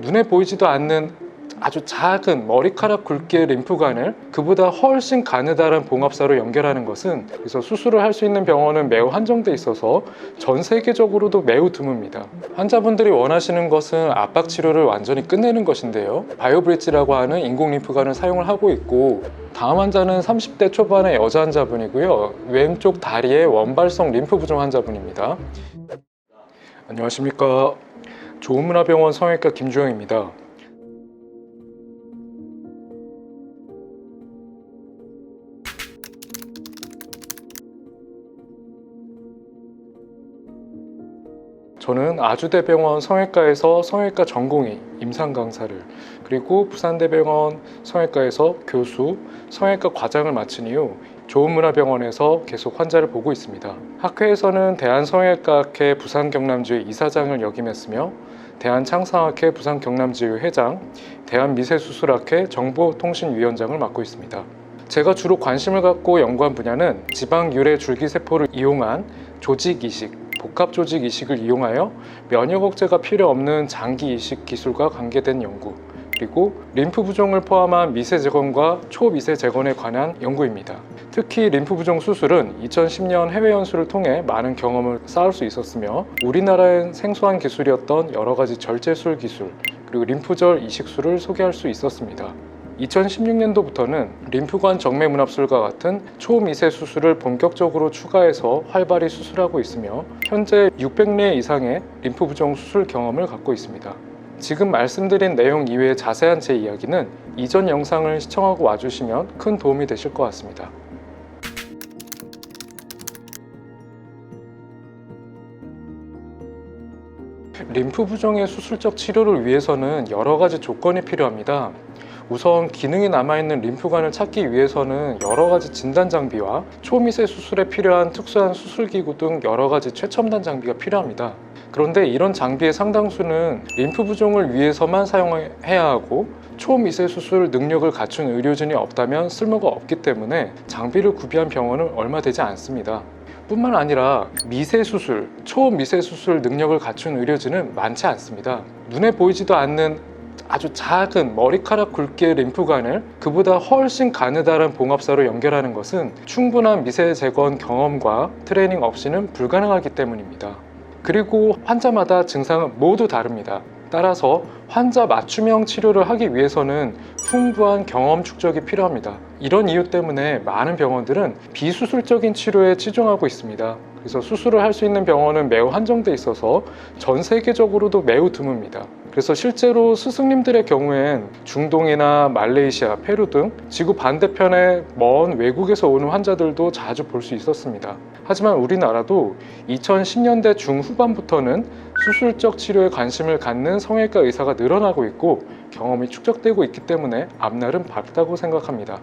눈에 보이지도 않는 아주 작은 머리카락 굵기의 림프관을 그보다 훨씬 가느다란 봉합사로 연결하는 것은 그래서 수술을 할 수 있는 병원은 매우 한정돼 있어서 전 세계적으로도 매우 드뭅니다. 환자분들이 원하시는 것은 압박 치료를 완전히 끝내는 것인데요. 바이오브릿지라고 하는 인공 림프관을 사용을 하고 있고 다음 환자는 30대 초반의 여자 환자분이고요. 왼쪽 다리에 원발성 림프 부종 환자분입니다. 안녕하십니까. 좋은문화병원 성형외과 김주영입니다. 저는 아주대병원 성형외과에서 성형외과 전공의 임상 강사를 그리고 부산대병원 성형외과에서 교수, 성형외과 과장을 마친 이후 좋은문화병원에서 계속 환자를 보고 있습니다. 학회에서는 대한성형외과학회 부산 경남지회 이사장을 역임했으며 대한창상학회 부산 경남지회 회장, 대한미세수술학회 정보통신위원장을 맡고 있습니다. 제가 주로 관심을 갖고 연구한 분야는 지방 유래 줄기세포를 이용한 조직 이식, 복합 조직 이식을 이용하여 면역 억제가 필요 없는 장기 이식 기술과 관계된 연구, 그리고 림프 부종을 포함한 미세 재건과 초미세 재건에 관한 연구입니다. 특히 림프 부종 수술은 2010년 해외 연수를 통해 많은 경험을 쌓을 수 있었으며 우리나라엔 생소한 기술이었던 여러 가지 절제술 기술 그리고 림프절 이식술을 소개할 수 있었습니다. 2016년도부터는 림프관 정맥 문합술과 같은 초미세 수술을 본격적으로 추가해서 활발히 수술하고 있으며 현재 600례 이상의 림프 부종 수술 경험을 갖고 있습니다. 지금 말씀드린 내용 이외의 자세한 제 이야기는 이전 영상을 시청하고 와주시면 큰 도움이 되실 것 같습니다. 림프 부종의 수술적 치료를 위해서는 여러 가지 조건이 필요합니다. 우선 기능이 남아있는 림프관을 찾기 위해서는 여러 가지 진단 장비와 초미세 수술에 필요한 특수한 수술기구 등 여러 가지 최첨단 장비가 필요합니다. 그런데 이런 장비의 상당수는 림프 부종을 위해서만 사용해야 하고 초미세 수술 능력을 갖춘 의료진이 없다면 쓸모가 없기 때문에 장비를 구비한 병원은 얼마 되지 않습니다. 뿐만 아니라 미세 수술, 초미세 수술 능력을 갖춘 의료진은 많지 않습니다. 눈에 보이지도 않는 아주 작은 머리카락 굵기의 림프관을 그보다 훨씬 가느다란 봉합사로 연결하는 것은 충분한 미세 재건 경험과 트레이닝 없이는 불가능하기 때문입니다. 그리고 환자마다 증상은 모두 다릅니다. 따라서 환자 맞춤형 치료를 하기 위해서는 풍부한 경험 축적이 필요합니다. 이런 이유 때문에 많은 병원들은 비수술적인 치료에 치중하고 있습니다. 그래서 수술을 할 수 있는 병원은 매우 한정돼 있어서 전 세계적으로도 매우 드뭅니다. 그래서 실제로 스승님들의 경우엔 중동이나 말레이시아, 페루 등 지구 반대편의 먼 외국에서 오는 환자들도 자주 볼 수 있었습니다. 하지만 우리나라도 2010년대 중후반부터는 수술적 치료에 관심을 갖는 성형외과 의사가 늘어나고 있고 경험이 축적되고 있기 때문에 앞날은 밝다고 생각합니다.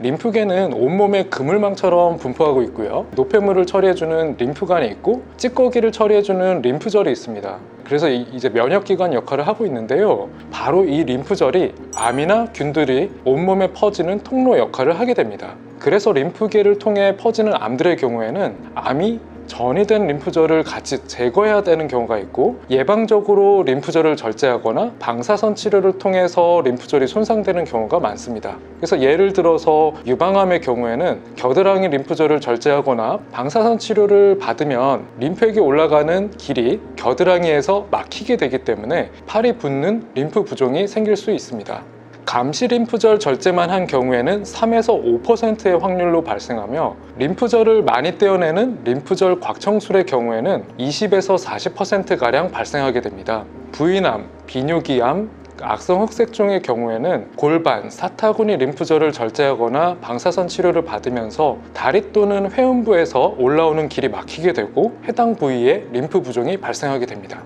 림프계는 온몸에 그물망처럼 분포하고 있고요. 노폐물을 처리해주는 림프관이 있고 찌꺼기를 처리해주는 림프절이 있습니다. 그래서 이- 이제 면역기관 역할을 하고 있는데요. 바로 이 림프절이 암이나 균들이 온몸에 퍼지는 통로 역할을 하게 됩니다. 그래서 림프계를 통해 퍼지는 암들의 경우에는 암이 전이된 림프절을 같이 제거해야 되는 경우가 있고 예방적으로 림프절을 절제하거나 방사선 치료를 통해서 림프절이 손상되는 경우가 많습니다. 그래서 예를 들어서 유방암의 경우에는 겨드랑이 림프절을 절제하거나 방사선 치료를 받으면 림프액이 올라가는 길이 겨드랑이에서 막히게 되기 때문에 팔이 붓는 림프 부종이 생길 수 있습니다. 감시 림프절 절제만 한 경우에는 3에서 5%의 확률로 발생하며 림프절을 많이 떼어내는 림프절 곽청술의 경우에는 20에서 40%가량 발생하게 됩니다. 부인암, 비뇨기암, 악성 흑색종의 경우에는 골반, 사타구니 림프절을 절제하거나 방사선 치료를 받으면서 다리 또는 회음부에서 올라오는 길이 막히게 되고 해당 부위에 림프 부종이 발생하게 됩니다.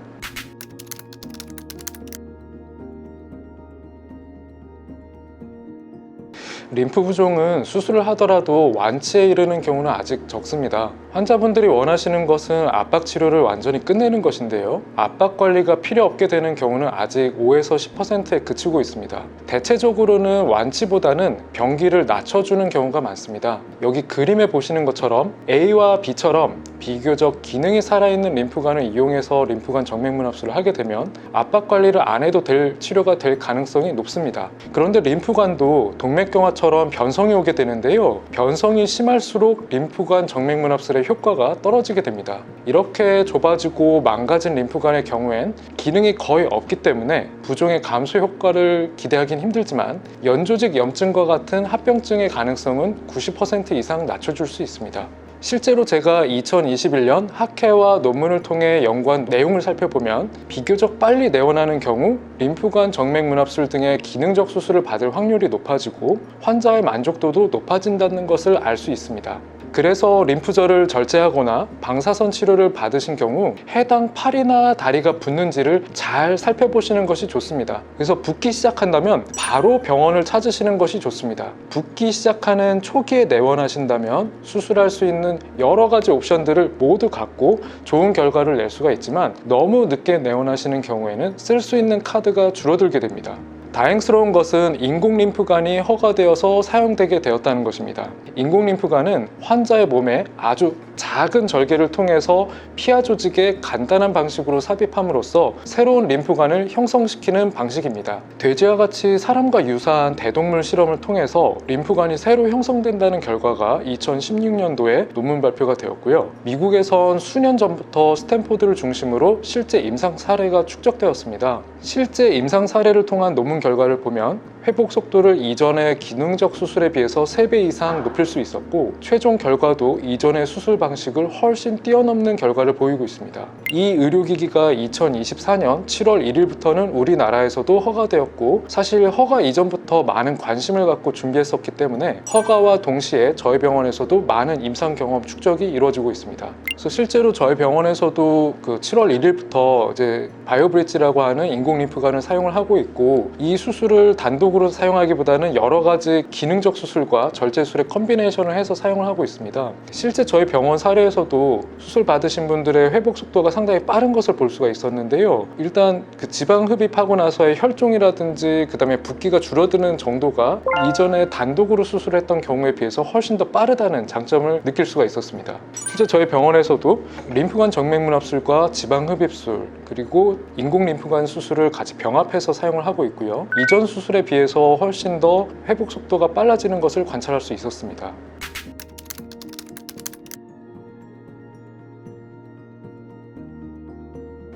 림프 부종은 수술을 하더라도 완치에 이르는 경우는 아직 적습니다. 환자분들이 원하시는 것은 압박 치료를 완전히 끝내는 것인데요. 압박 관리가 필요 없게 되는 경우는 아직 5에서 10%에 그치고 있습니다. 대체적으로는 완치보다는 병기를 낮춰주는 경우가 많습니다. 여기 그림에 보시는 것처럼 A와 B처럼 비교적 기능이 살아있는 림프관을 이용해서 림프관 정맥문합술을 하게 되면 압박 관리를 안 해도 될 치료가 될 가능성이 높습니다. 그런데 림프관도 동맥경화처럼 변성이 오게 되는데요. 변성이 심할수록 림프관 정맥문 합술의 효과가 떨어지게 됩니다. 이렇게 좁아지고 망가진 림프관의 경우엔 기능이 거의 없기 때문에 부종의 감소 효과를 기대하긴 힘들지만 연조직 염증과 같은 합병증의 가능성은 90% 이상 낮춰줄 수 있습니다. 실제로 제가 2021년 학회와 논문을 통해 연구한 내용을 살펴보면 비교적 빨리 내원하는 경우 림프관 정맥문합술 등의 기능적 수술을 받을 확률이 높아지고 환자의 만족도도 높아진다는 것을 알 수 있습니다. 그래서 림프절을 절제하거나 방사선 치료를 받으신 경우 해당 팔이나 다리가 붓는지를 잘 살펴보시는 것이 좋습니다. 그래서 붓기 시작한다면 바로 병원을 찾으시는 것이 좋습니다. 붓기 시작하는 초기에 내원하신다면 수술할 수 있는 여러 가지 옵션들을 모두 갖고 좋은 결과를 낼 수가 있지만 너무 늦게 내원하시는 경우에는 쓸 수 있는 카드가 줄어들게 됩니다. 다행스러운 것은 인공 림프관이 허가되어서 사용되게 되었다는 것입니다. 인공 림프관은 환자의 몸에 아주 작은 절개를 통해서 피하 조직에 간단한 방식으로 삽입함으로써 새로운 림프관을 형성시키는 방식입니다. 돼지와 같이 사람과 유사한 대동물 실험을 통해서 림프관이 새로 형성된다는 결과가 2016년도에 논문 발표가 되었고요. 미국에선 수년 전부터 스탠포드를 중심으로 실제 임상 사례가 축적되었습니다. 실제 임상 사례를 통한 논문 결과를 보면 회복 속도를 이전의 기능적 수술에 비해서 3배 이상 높일 수 있었고 최종 결과도 이전의 수술 방식을 훨씬 뛰어넘는 결과를 보이고 있습니다. 이 의료기기가 2024년 7월 1일부터는 우리나라에서도 허가되었고 사실 허가 이전부터 많은 관심을 갖고 준비했었기 때문에 허가와 동시에 저희 병원에서도 많은 임상 경험 축적이 이루어지고 있습니다. 그래서 실제로 저희 병원에서도 그 7월 1일부터 이제 바이오브릿지라고 하는 인공 림프관을 사용을 하고 있고 이 수술을 단독으로 사용하기보다는 여러 가지 기능적 수술과 절제술의 컨비네이션을 해서 사용을 하고 있습니다. 실제 저희 병원 사례에서도 수술 받으신 분들의 회복 속도가 상당히 빠른 것을 볼 수가 있었는데요. 일단 그 지방 흡입하고 나서의 혈종이라든지 그다음에 붓기가 줄어드는 정도가 이전에 단독으로 수술했던 경우에 비해서 훨씬 더 빠르다는 장점을 느낄 수가 있었습니다. 실제 저희 병원에서도 림프관 정맥문합술과 지방 흡입술 그리고 인공 림프관 수술을 같이 병합해서 사용을 하고 있고요. 이전 수술에 비해 서 훨씬 더 회복 속도가 빨라지는 것을 관찰할 수 있었습니다.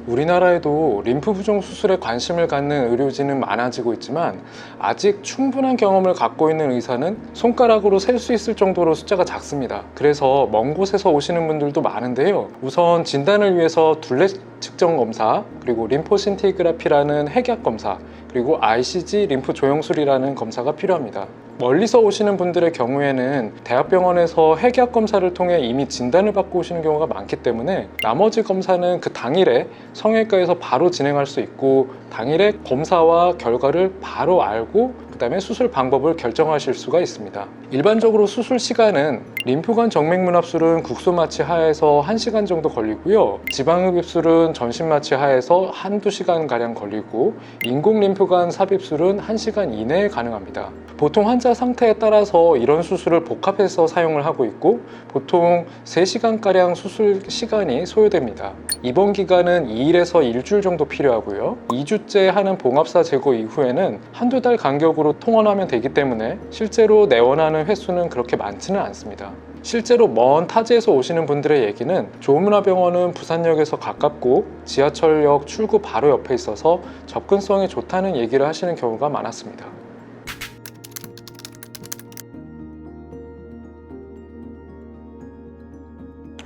우리나라에도 림프 부종 수술에 관심을 갖는 의료진은 많아지고 있지만 아직 충분한 경험을 갖고 있는 의사는 손가락으로 셀 수 있을 정도로 숫자가 작습니다. 그래서 먼 곳에서 오시는 분들도 많은데요. 우선 진단을 위해서 둘레 측정 검사, 그리고 림포신티그라피라는 핵약 검사, 그리고 ICG 림프 조영술이라는 검사가 필요합니다. 멀리서 오시는 분들의 경우에는 대학병원에서 핵약 검사를 통해 이미 진단을 받고 오시는 경우가 많기 때문에 나머지 검사는 그 당일에 성형외과에서 바로 진행할 수 있고 당일에 검사와 결과를 바로 알고 그 다음에 수술 방법을 결정하실 수가 있습니다. 일반적으로 수술 시간은 림프관 정맥문합술은 국소 마취 하에서 1시간 정도 걸리고요. 지방흡입술은 전신 마취 하에서 한두 시간 가량 걸리고 인공 림프관 삽입술은 1시간 이내에 가능합니다. 보통 환자 상태에 따라서 이런 수술을 복합해서 사용을 하고 있고 보통 3시간가량 수술 시간이 소요됩니다. 입원 기간은 2일에서 일주일 정도 필요하고요. 2주째 하는 봉합사 제거 이후에는 한두 달 간격으로 통원하면 되기 때문에 실제로 내원하는 횟수는 그렇게 많지는 않습니다. 실제로 먼 타지에서 오시는 분들의 얘기는 조문화병원은 부산역에서 가깝고 지하철역 출구 바로 옆에 있어서 접근성이 좋다는 얘기를 하시는 경우가 많았습니다.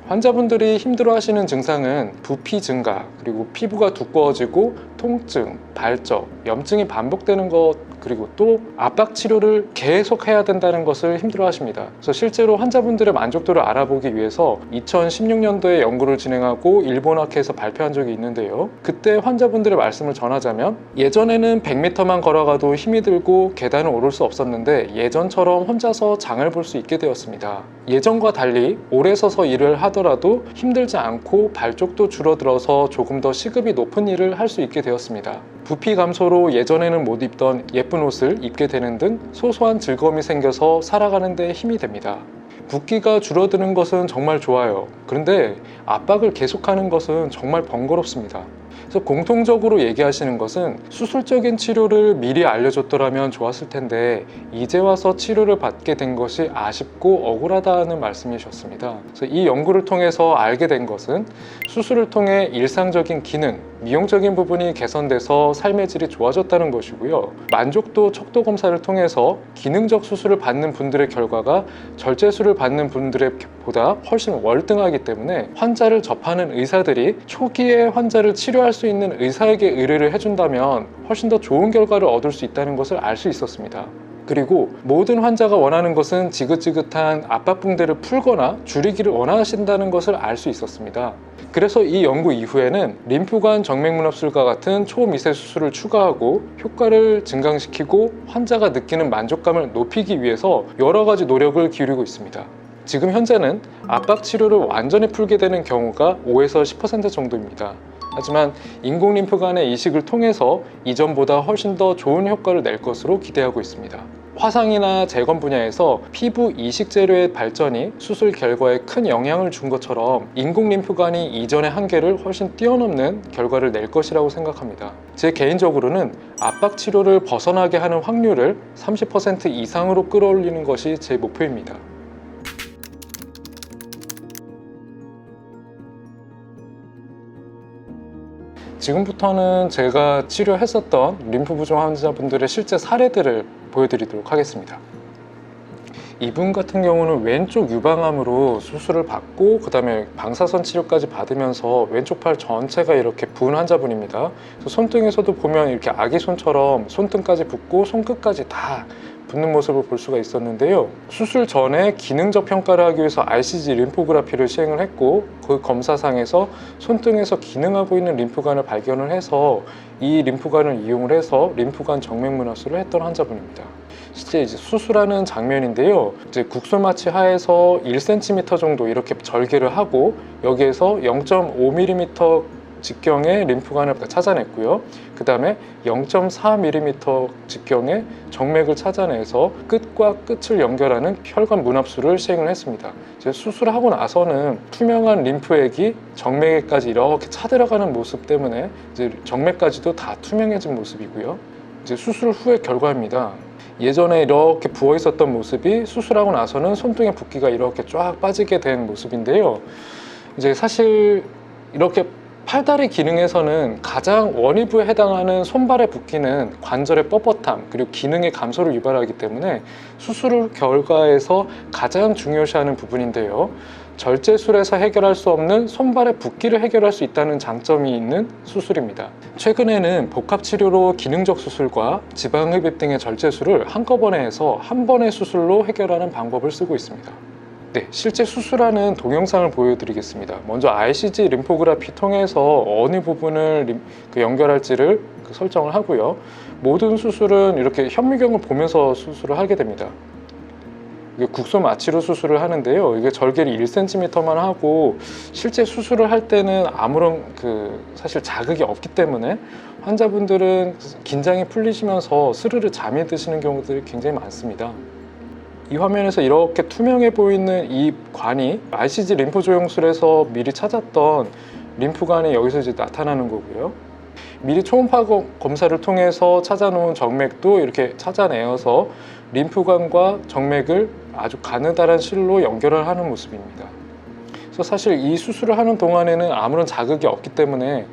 환자분들이 힘들어하시는 증상은 부피 증가, 그리고 피부가 두꺼워지고 통증, 발적, 염증이 반복되는 것 그리고 또 압박 치료를 계속 해야 된다는 것을 힘들어 하십니다. 그래서 실제로 환자분들의 만족도를 알아보기 위해서 2016년도에 연구를 진행하고 일본학회에서 발표한 적이 있는데요. 그때 환자분들의 말씀을 전하자면 예전에는 100m만 걸어가도 힘이 들고 계단을 오를 수 없었는데 예전처럼 혼자서 장을 볼 수 있게 되었습니다. 예전과 달리 오래 서서 일을 하더라도 힘들지 않고 발족도 줄어들어서 조금 더 시급이 높은 일을 할 수 있게 되었습니다. 부피 감소로 예전에는 못 입던 예쁜 옷을 입게 되는 등 소소한 즐거움이 생겨서 살아가는 데 힘이 됩니다. 붓기가 줄어드는 것은 정말 좋아요. 그런데 압박을 계속하는 것은 정말 번거롭습니다. 그래서 공통적으로 얘기하시는 것은 수술적인 치료를 미리 알려줬더라면 좋았을 텐데 이제 와서 치료를 받게 된 것이 아쉽고 억울하다는 말씀이셨습니다. 그래서 이 연구를 통해서 알게 된 것은 수술을 통해 일상적인 기능, 미용적인 부분이 개선돼서 삶의 질이 좋아졌다는 것이고요. 만족도 척도 검사를 통해서 기능적 수술을 받는 분들의 결과가 절제술을 받는 분들의 보다 훨씬 월등하기 때문에 환자를 접하는 의사들이 초기에 환자를 치료할 수 있는 의사에게 의뢰를 해준다면 훨씬 더 좋은 결과를 얻을 수 있다는 것을 알 수 있었습니다. 그리고 모든 환자가 원하는 것은 지긋지긋한 압박붕대를 풀거나 줄이기를 원하신다는 것을 알 수 있었습니다. 그래서 이 연구 이후에는 림프관 정맥문합술과 같은 초미세 수술을 추가하고 효과를 증강시키고 환자가 느끼는 만족감을 높이기 위해서 여러 가지 노력을 기울이고 있습니다. 지금 현재는 압박 치료를 완전히 풀게 되는 경우가 5에서 10% 정도입니다. 하지만 인공 림프관의 이식을 통해서 이전보다 훨씬 더 좋은 효과를 낼 것으로 기대하고 있습니다. 화상이나 재건 분야에서 피부 이식 재료의 발전이 수술 결과에 큰 영향을 준 것처럼 인공 림프관이 이전의 한계를 훨씬 뛰어넘는 결과를 낼 것이라고 생각합니다. 제 개인적으로는 압박 치료를 벗어나게 하는 확률을 30% 이상으로 끌어올리는 것이 제 목표입니다. 지금부터는 제가 치료했었던 림프 부종 환자분들의 실제 사례들을 보여드리도록 하겠습니다. 이분 같은 경우는 왼쪽 유방암으로 수술을 받고 그 다음에 방사선 치료까지 받으면서 왼쪽 팔 전체가 이렇게 부은 환자분입니다. 손등에서도 보면 이렇게 아기 손처럼 손등까지 붓고 손끝까지 다 붓는 모습을 볼 수가 있었는데요. 수술 전에 기능적 평가를 하기 위해서 RCG 림포그라피를 시행을 했고 그 검사상에서 손등에서 기능하고 있는 림프관을 발견을 해서 이 림프관을 이용을 해서 림프관 정맥문화술을 했던 환자분입니다. 실제 이제 수술하는 장면인데요. 이제 국소 마취 하에서 1cm 정도 이렇게 절개를 하고 여기에서 0.5mm 직경의 림프관을 찾아냈고요. 그 다음에 0.4mm 직경의 정맥을 찾아내서 끝과 끝을 연결하는 혈관 문합술을 시행을 했습니다. 이제 수술하고 나서는 투명한 림프액이 정맥에까지 이렇게 차들어가는 모습 때문에 이제 정맥까지도 다 투명해진 모습이고요. 이제 수술 후의 결과입니다. 예전에 이렇게 부어 있었던 모습이 수술하고 나서는 손등의 붓기가 이렇게 쫙 빠지게 된 모습인데요. 이제 사실 이렇게 팔다리 기능에서는 가장 원위부에 해당하는 손발의 붓기는 관절의 뻣뻣함 그리고 기능의 감소를 유발하기 때문에 수술 결과에서 가장 중요시하는 부분인데요. 절제술에서 해결할 수 없는 손발의 붓기를 해결할 수 있다는 장점이 있는 수술입니다. 최근에는 복합치료로 기능적 수술과 지방흡입 등의 절제술을 한꺼번에 해서 한 번의 수술로 해결하는 방법을 쓰고 있습니다. 네, 실제 수술하는 동영상을 보여드리겠습니다. 먼저 RCG 림포그라피 통해서 어느 부분을 림- 그 연결할지를 그 설정을 하고요. 모든 수술은 이렇게 현미경을 보면서 수술을 하게 됩니다. 국소 마취로 수술을 하는데요. 이게 절개를 1cm만 하고 실제 수술을 할 때는 아무런 그 사실 자극이 없기 때문에 환자분들은 긴장이 풀리시면서 스르르 잠이 드시는 경우들이 굉장히 많습니다. 이 화면에서 이렇게 투명해 보이는 이 관이 RCG 림프 조영술에서 미리 찾았던 림프관이 여기서 이제 나타나는 거고요. 미리 초음파 검- 검사를 통해서 찾아놓은 정맥도 이렇게 찾아내어서 림프관과 정맥을 아주 가느다란 실로 연결을 하는 모습입니다. 그래서 사실 이 수술을 하는 동안에는 아무런 자극이 없기 때문에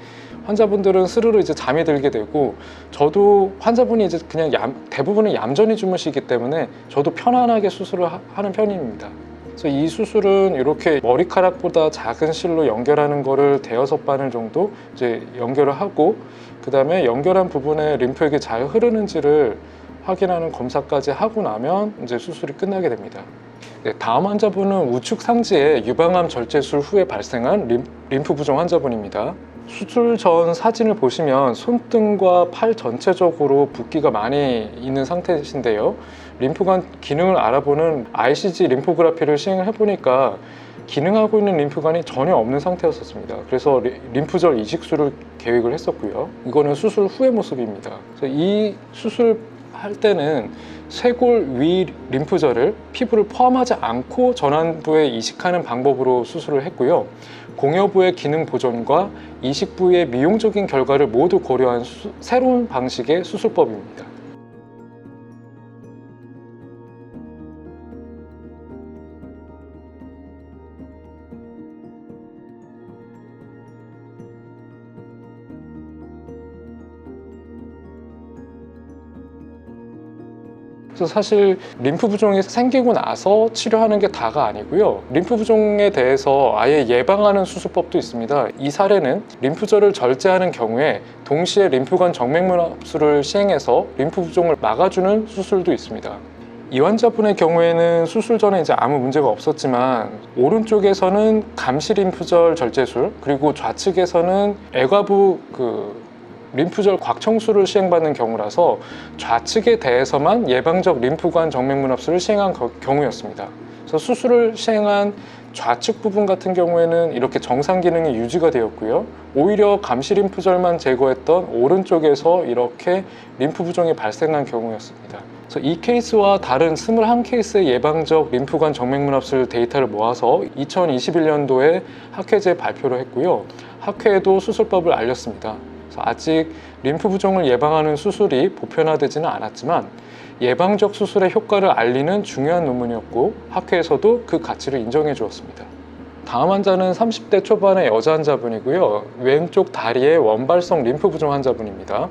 환자분들은 스르르 이제 잠이 들게 되고 저도 환자분이 이제 그냥 얌, 대부분은 얌전히 주무시기 때문에 저도 편안하게 수술을 하, 하는 편입니다. 그래서 이 수술은 이렇게 머리카락보다 작은 실로 연결하는 거를 대여섯 바늘 정도 이제 연결을 하고 그 다음에 연결한 부분에 림프액이 잘 흐르는지를 확인하는 검사까지 하고 나면 이제 수술이 끝나게 됩니다. 네, 다음 환자분은 우측 상지에 유방암 절제술 후에 발생한 림, 림프 부종 환자분입니다. 수술 전 사진을 보시면 손등과 팔 전체적으로 붓기가 많이 있는 상태이신데요. 림프관 기능을 알아보는 ICG 림포그라피를 시행을 해보니까 기능하고 있는 림프관이 전혀 없는 상태였었습니다. 그래서 리- 림프절 이식술을 계획을 했었고요. 이거는 수술 후의 모습입니다. 이 수술 할 때는 쇄골 위 림프절을 피부를 포함하지 않고 전환부에 이식하는 방법으로 수술을 했고요. 공여부의 기능 보존과 이식 부위의 미용적인 결과를 모두 고려한 수- 새로운 방식의 수술법입니다. 그래서 사실 림프 부종이 생기고 나서 치료하는 게 다가 아니고요. 림프 부종에 대해서 아예 예방하는 수술법도 있습니다. 이 사례는 림프절을 절제하는 경우에 동시에 림프관 정맥문 압수를 시행해서 림프 부종을 막아주는 수술도 있습니다. 이 환자분의 경우에는 수술 전에 이제 아무 문제가 없었지만 오른쪽에서는 감시 림프절 절제술 그리고 좌측에서는 애과부 그 림프절 곽청수를 시행받는 경우라서 좌측에 대해서만 예방적 림프관 정맥문 압수를 시행한 거- 경우였습니다. 그래서 수술을 시행한 좌측 부분 같은 경우에는 이렇게 정상 기능이 유지가 되었고요. 오히려 감시 림프절만 제거했던 오른쪽에서 이렇게 림프 부종이 발생한 경우였습니다. 그래서 이 케이스와 다른 21케이스의 예방적 림프관 정맥문 압술 데이터를 모아서 2021년도에 학회지에 발표를 했고요. 학회에도 수술법을 알렸습니다. 아직 림프 부종을 예방하는 수술이 보편화되지는 않았지만 예방적 수술의 효과를 알리는 중요한 논문이었고 학회에서도 그 가치를 인정해 주었습니다. 다음 환자는 30대 초반의 여자 환자분이고요. 왼쪽 다리에 원발성 림프 부종 환자분입니다.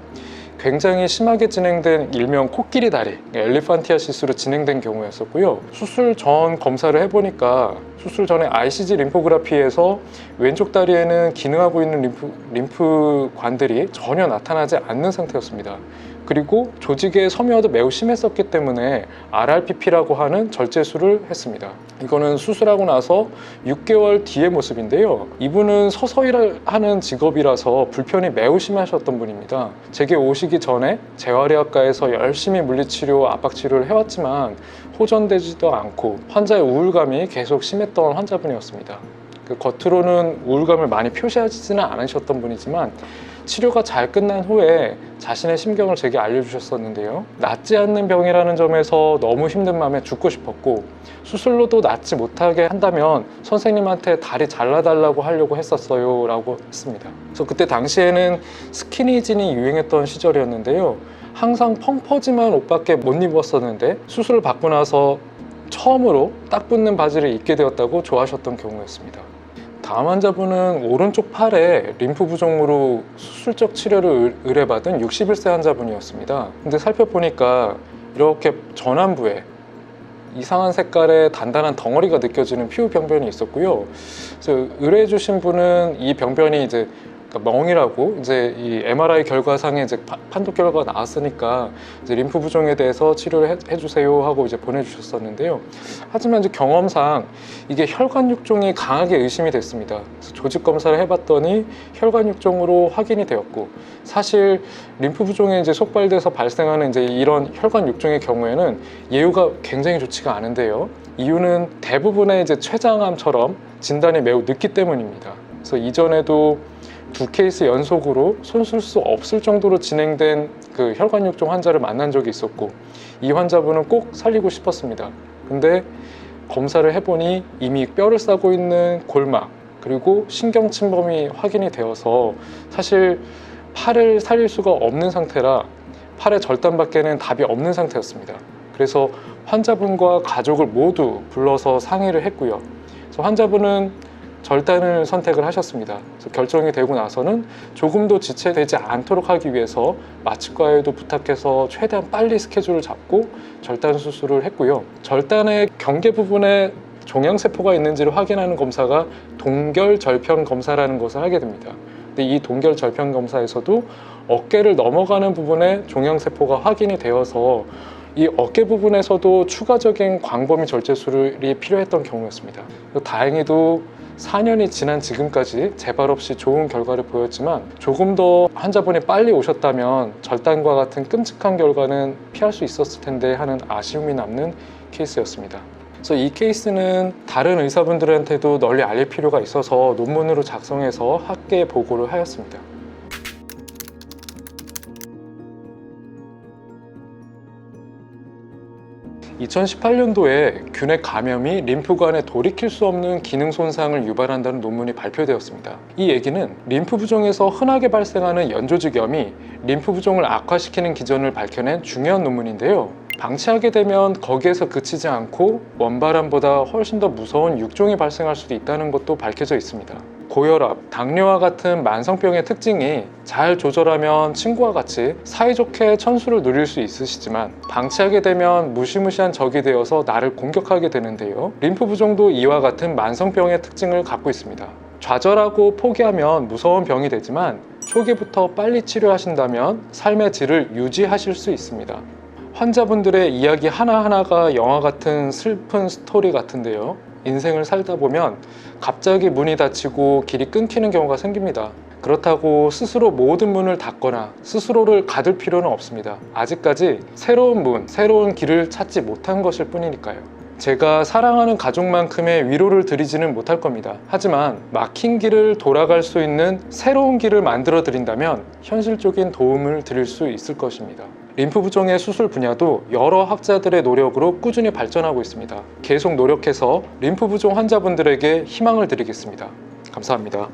굉장히 심하게 진행된 일명 코끼리 다리, 엘리판티아시스로 진행된 경우였었고요. 수술 전 검사를 해보니까 수술 전에 ICG 림포그라피에서 왼쪽 다리에는 기능하고 있는 림프, 림프관들이 전혀 나타나지 않는 상태였습니다. 그리고 조직의 섬유화도 매우 심했었기 때문에 RRPP라고 하는 절제술을 했습니다. 이거는 수술하고 나서 6개월 뒤의 모습인데요. 이분은 서서 일하는 직업이라서 불편이 매우 심하셨던 분입니다. 제게 오시기 전에 재활의학과에서 열심히 물리치료, 압박치료를 해왔지만 호전되지도 않고 환자의 우울감이 계속 심했던 환자분이었습니다. 그 겉으로는 우울감을 많이 표시하지는 않으셨던 분이지만 치료가 잘 끝난 후에 자신의 심경을 제게 알려주셨었는데요. 낫지 않는 병이라는 점에서 너무 힘든 마음에 죽고 싶었고 수술로도 낫지 못하게 한다면 선생님한테 다리 잘라달라고 하려고 했었어요 라고 했습니다. 그래서 그때 당시에는 스키니진이 유행했던 시절이었는데요. 항상 펑퍼짐한 옷밖에 못 입었었는데 수술을 받고 나서 처음으로 딱 붙는 바지를 입게 되었다고 좋아하셨던 경우였습니다. 다음 환자분은 오른쪽 팔에 림프 부종으로 수술적 치료를 의- 의뢰받은 61세 환자분이었습니다. 근데 살펴보니까 이렇게 전완부에 이상한 색깔의 단단한 덩어리가 느껴지는 피부 병변이 있었고요. 그래서 의뢰해 주신 분은 이 병변이 이제 그러니까 멍이라고 이제 이 MRI 결과상에 이제 파- 판독 결과가 나왔으니까 이제 림프 부종에 대해서 치료를 해, 해주세요 하고 이제 보내주셨었는데요. 하지만 이제 경험상 이게 혈관 육종이 강하게 의심이 됐습니다. 그래서 조직 검사를 해봤더니 혈관 육종으로 확인이 되었고 사실 림프 부종에 이제 속발돼서 발생하는 이제 이런 혈관 육종의 경우에는 예후가 굉장히 좋지가 않은데요. 이유는 대부분의 이제 췌장암처럼 진단이 매우 늦기 때문입니다. 그래서 이전에도 두 케이스 연속으로 손 쓸 수 없을 정도로 진행된 그 혈관 육종 환자를 만난 적이 있었고 이 환자분은 꼭 살리고 싶었습니다. 근데 검사를 해보니 이미 뼈를 싸고 있는 골막 그리고 신경 침범이 확인이 되어서 사실 팔을 살릴 수가 없는 상태라 팔의 절단밖에는 답이 없는 상태였습니다. 그래서 환자분과 가족을 모두 불러서 상의를 했고요. 그래서 환자분은 절단을 선택을 하셨습니다. 그래서 결정이 되고 나서는 조금 도 지체되지 않도록 하기 위해서 마취과에도 부탁해서 최대한 빨리 스케줄을 잡고 절단 수술을 했고요. 절단의 경계 부분에 종양세포가 있는지를 확인하는 검사가 동결절편 검사라는 것을 하게 됩니다. 근데 이 동결 절편 검사에서도 어깨를 넘어가는 부분에 종양세포가 확인이 되어서 이 어깨 부분에서도 추가적인 광범위 절제술이 필요했던 경우였습니다. 다행히도 4년이 지난 지금까지 재발 없이 좋은 결과를 보였지만 조금 더 환자분이 빨리 오셨다면 절단과 같은 끔찍한 결과는 피할 수 있었을 텐데 하는 아쉬움이 남는 케이스였습니다. 그래서 이 케이스는 다른 의사분들한테도 널리 알릴 필요가 있어서 논문으로 작성해서 학계에 보고를 하였습니다. 2018년도에 균의 감염이 림프관에 돌이킬 수 없는 기능 손상을 유발한다는 논문이 발표되었습니다. 이 얘기는 림프 부종에서 흔하게 발생하는 연조직염이 림프 부종을 악화시키는 기전을 밝혀낸 중요한 논문인데요. 방치하게 되면 거기에서 그치지 않고 원발암보다 훨씬 더 무서운 육종이 발생할 수도 있다는 것도 밝혀져 있습니다. 고혈압, 당뇨와 같은 만성병의 특징이 잘 조절하면 친구와 같이 사이좋게 천수를 누릴 수 있으시지만 방치하게 되면 무시무시한 적이 되어서 나를 공격하게 되는데요. 림프 부종도 이와 같은 만성병의 특징을 갖고 있습니다. 좌절하고 포기하면 무서운 병이 되지만 초기부터 빨리 치료하신다면 삶의 질을 유지하실 수 있습니다. 환자분들의 이야기 하나하나가 영화 같은 슬픈 스토리 같은데요. 인생을 살다 보면 갑자기 문이 닫히고 길이 끊기는 경우가 생깁니다. 그렇다고 스스로 모든 문을 닫거나 스스로를 가둘 필요는 없습니다. 아직까지 새로운 문, 새로운 길을 찾지 못한 것일 뿐이니까요. 제가 사랑하는 가족만큼의 위로를 드리지는 못할 겁니다. 하지만 막힌 길을 돌아갈 수 있는 새로운 길을 만들어 드린다면 현실적인 도움을 드릴 수 있을 것입니다. 림프 부종의 수술 분야도 여러 학자들의 노력으로 꾸준히 발전하고 있습니다. 계속 노력해서 림프 부종 환자분들에게 희망을 드리겠습니다. 감사합니다.